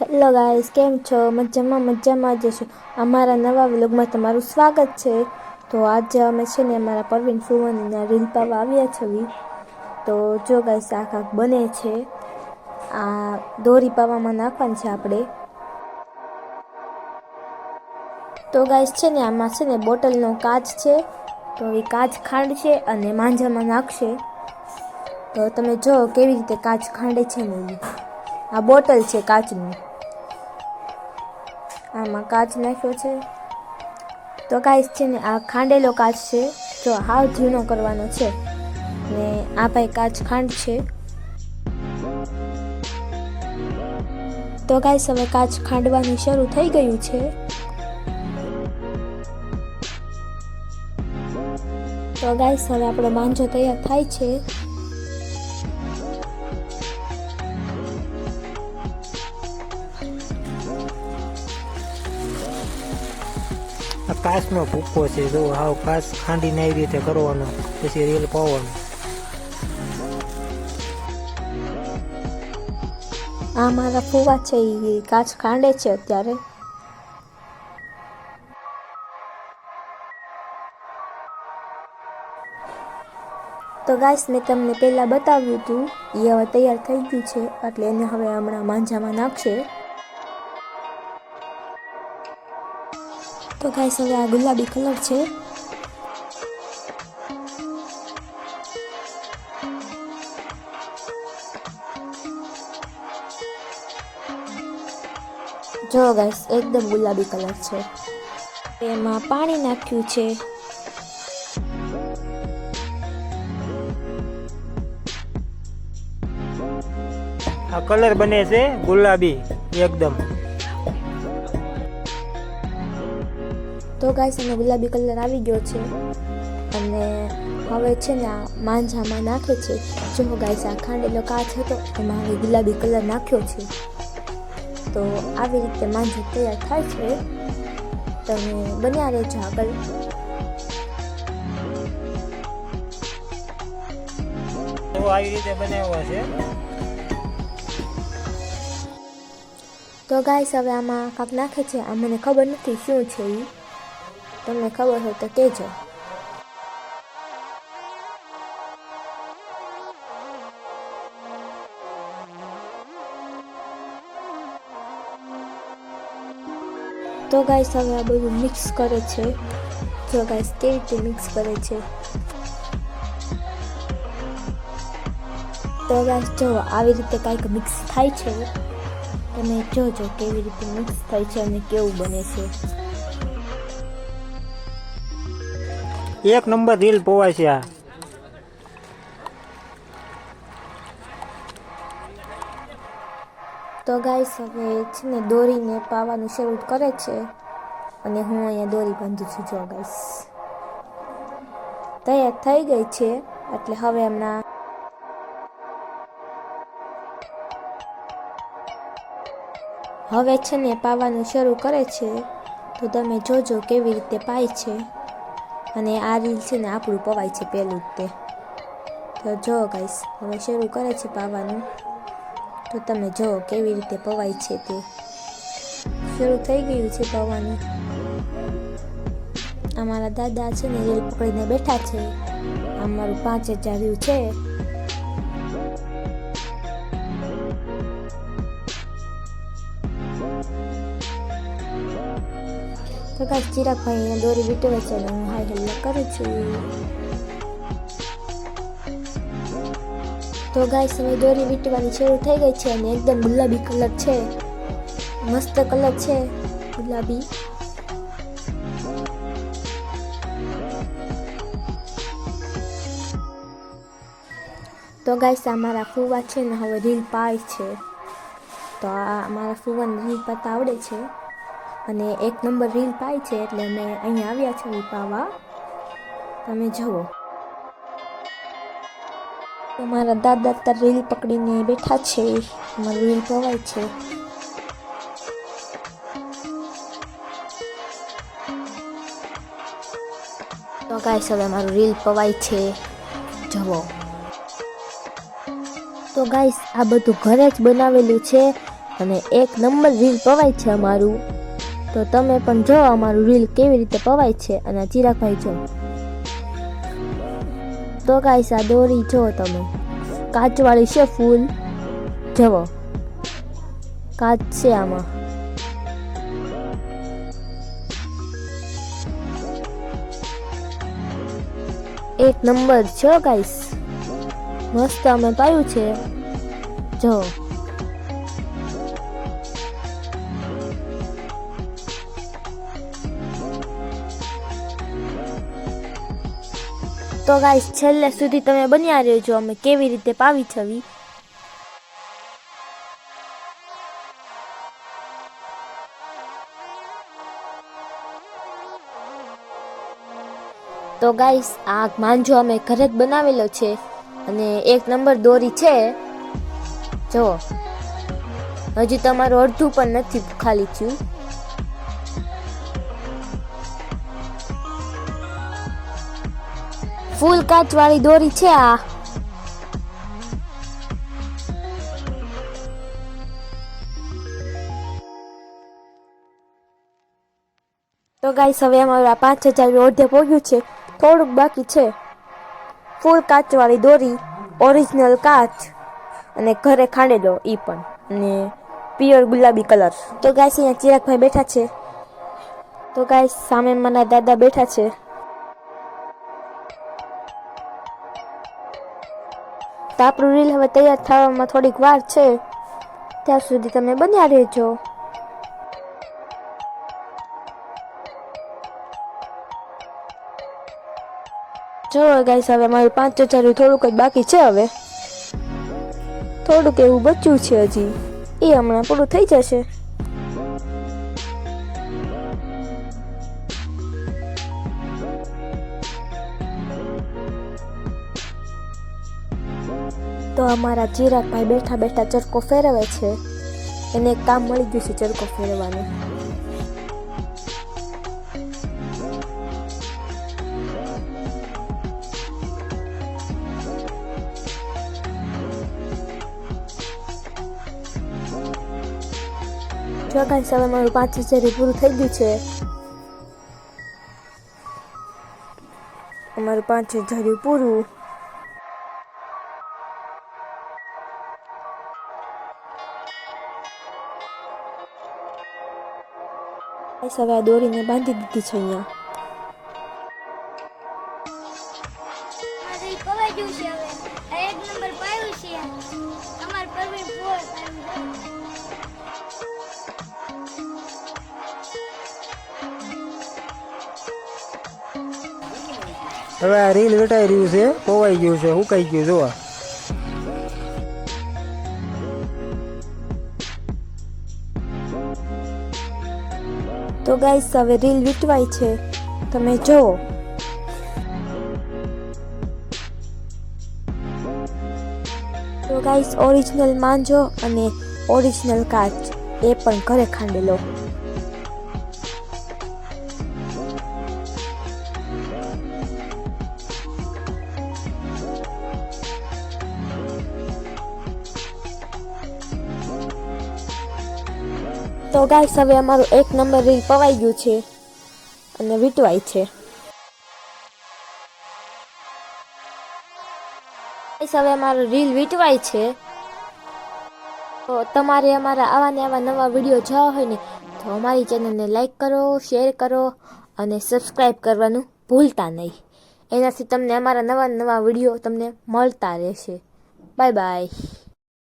Hello guys કેમ છો? મજામાં મજામાં જ છો. અમારા નવા વ્લોગમાં તમારું સ્વાગત છે. તો આજે અમે છે ને અમારા પરવીન ફુવનના રીલ પાવા આવ્યા છીએ તો જો ગાઈસ આ કાંક બને છે. આ દોરી પાવામાં નાખવાની છે આપણે. તો ગાઈસ છે ને આમાં છે ને બોટલનો કાચ છે. તો એ કાચ ખાંડ છે અને માંજામાં નાખશે. તો તમે જો કેવી રીતે કાચ ખાંડે છે ને આ બોટલ છે કાચની. આમાં કાચ નાખ્યો છે. તો કાચ છે ને, આ ખાંડેલો કાચ છે, જો હાવ ઝીણો કરવાનો છે. ને આ ભાઈ કાચ ખાંડ છે. તો ગાઈસ હવે કાચ ખાંડવાનું શરૂ થઈ ગયું છે. તો ગાય હવે આપણો માંજો તૈયાર થાય છે. કાચનો ભૂક્કો છે, જો હાવ કાચ ખાંડીને આવી રીતે કરવાનો, પછી રેલ પાવાનો. આ મારા ફુવા છે એ કાચ ખાંડે છે અત્યારે. તો ગાઈસ, મેં તમને પહેલાં બતાવ્યું હતું એ હવે તૈયાર થઈ ગયું છે, એટલે એને હવે હમણાં માંજામાં નાખશે. તો ગાઈસ હવે આ ગુલાબી કલર છે. જો ગાઈસ એકદમ ગુલાબી કલર છે. એમાં પાણી નાખ્યું છે. આ કલર બને છે ગુલાબી, એકદમ. તો ગાઈસ એનો ગુલાબી કલર આવી ગયો છે. અને હવે છે ને આ માંજામાં નાખે છે. જો ગાઈસ આ ખાંડેલો કાચ હતો એમાં હવે ગુલાબી કલર નાખ્યો છે. તો આવી રીતે માંજો તૈયાર થાય છે. તમે બન્યા રહેજો આગળ. તો આવી રીતે બનાવ્યા છે. તો ગાઈસ હવે આમાં કાંક નાખે છે. આ મને ખબર નથી શું છે એ તમને ખબર હોય તો કહેજો. તો ગાઈસ હવે આ બધું મિક્સ કરે છે. જો ગાઈસ કેવી રીતે મિક્સ કરે છે? તો ગાઈસ જો આવી રીતે કાંઈક મિક્સ થાય છે, તમે જોજો કેવી રીતે મિક્સ થાય છે અને કેવું બને છે. એક નંબર રીલ પોવાય છે આ. તો ગાઈસ, હવે છે ને દોરીને પાવાનું શરૂ કરે છે અને હું અહીંયા દોરી બાંધું છું. જો ગાઈસ, તૈયાર થઈ ગઈ છે, એટલે હવે એમના હવે છે ને પાવાનું શરૂ કરે છે. તો તમે જોજો કેવી રીતે પાય છે. અને આ રીલ છે ને આપણું પવાય છે પહેલું જ તે. તો જો ગાઈસ હવે શરૂ કરે છે પાવાનું. તો તમે જુઓ કેવી રીતે પવાય છે તે. શરૂ થઈ ગયું છે પવાનું. અમારા દાદા છે ને રીલ પકડીને બેઠા છે. અમારું પાંચ હજાર વ્યૂ છે. તો ચિરાગભાઈ અહીંયા દોરી વીટવે છે અને હું હાઈ હેલ્લો કરું છું. તો ગાય હવે દોરી વીટવાની શરૂ થઈ ગઈ છે અને એકદમ ગુલાબી કલર છે. મસ્ત કલર છે ગુલાબી. તો ગાઈસ, આ મારા ફુવા છે ને હવે રીલ પાય છે. તો આ મારા ફૂવાને રીલ પાતા આવડે છે. અને એક નંબર રીલ પાય છે એટલે અમે અહીંયા આવ્યા છે પાવા તમે જુઓ. તો મારા દાદા અત્યારે રીલ પકડીને બેઠા છે. મારું રીલ પવાય છે. તો ગાઈસ હવે મારું રીલ પવાય છે. જવો તો ગાઈસ આ બધું ઘરે જ બનાવેલું છે અને એક નંબર રીલ પવાય છે અમારું. તો તમે પણ જો અમારું રીલ કેવી રીતે પવાય છે અને ચિરાગભાઈ જો. તો ગાઈસ, આ દોરી જો તમે. કાચવાળી છે ફૂલ. જવો કાચ છે આમાં. એક નંબર છો ગાઈસ. મસ્ત અમે પાયું છે. જો તો ગાઈસ છેલ્લે સુધી તમે બન્યા રહેજો, અમે કેવી રીતે પાવી છવી? તો ગાઈસ આ માંજો, અમે ઘરે જ બનાવેલો છે અને એક નંબર દોરી છે. જો, હજી તમારું અડધું પણ નથી ખાલી થયું. ફૂલ કાચ વાળી દોરી છે આ. તો ગાઈસ હવે અમારું પાંચ હજાર અડધે પહોંચ્યું છે. થોડુંક બાકી છે. ફૂલ કાચવાળી દોરી ઓરિજિનલ કાચ અને ઘરે ખાંડેલો એ પણ. અને પિયર ગુલાબી કલર. તો ગાઈસ અહીંયા ચિરાગભાઈ બેઠા છે. તો ગાઈસ સામે મારા દાદા બેઠા છે. તો આપણું રીલ હવે તૈયાર થવામાં થોડીક વાર છે. ત્યાં સુધી તમે બન્યા રહેજો. જો ગાઈસ હવે મારું પાંચ હજાર થોડુંક જ બાકી છે હવે. થોડુંક એવું બચ્યું છે હજી. એ હમણાં પૂરું થઈ જશે. તો અમારા ચિરાગભાઈ બેઠા બેઠા ચરકો ફેરવે છે. એને કામ મળી ગયું છે ચરકો ફેરવવાનું. ગાઈસ હવે મારું પાંચ હજાર પૂરું થઈ ગયું છે. અમારું પાંચ હજાર પૂરું. ગાઈસ હવે આ દોરીને બાંધી દીધી છે અહીંયા. હવે. આ એક નંબર પાયું છે. અમાર પરવીન ફોર પાયું છે. હવે આ રીલ વેટાઈ રહ્યું છે પોવાઈ ગયું છે હુકાઈ ગયું જોવા. તો ગાઈસ હવે રીલ વીટવાય છે. તમે જુઓ. તો ગાઈસ ઓરિજિનલ માંજો અને ઓરિજિનલ કાચ એ પણ ઘરે ખાંડેલો. તો ગાઈસ હવે અમારું એક નંબર રીલ પવાઈ ગયું છે અને વીટવાય છે. ગાઈસ હવે અમારું રીલ વીટવાય છે. તો તમારે અમારા આવા ને આવા નવા વીડિયો જોવા હોય ને, તો અમારી ચેનલને લાઈક કરો શેર કરો અને સબસ્ક્રાઈબ કરવાનું ભૂલતા નહીં. એનાથી તમને અમારા નવા નવા વીડિયો તમને મળતા રહેશે. Bye bye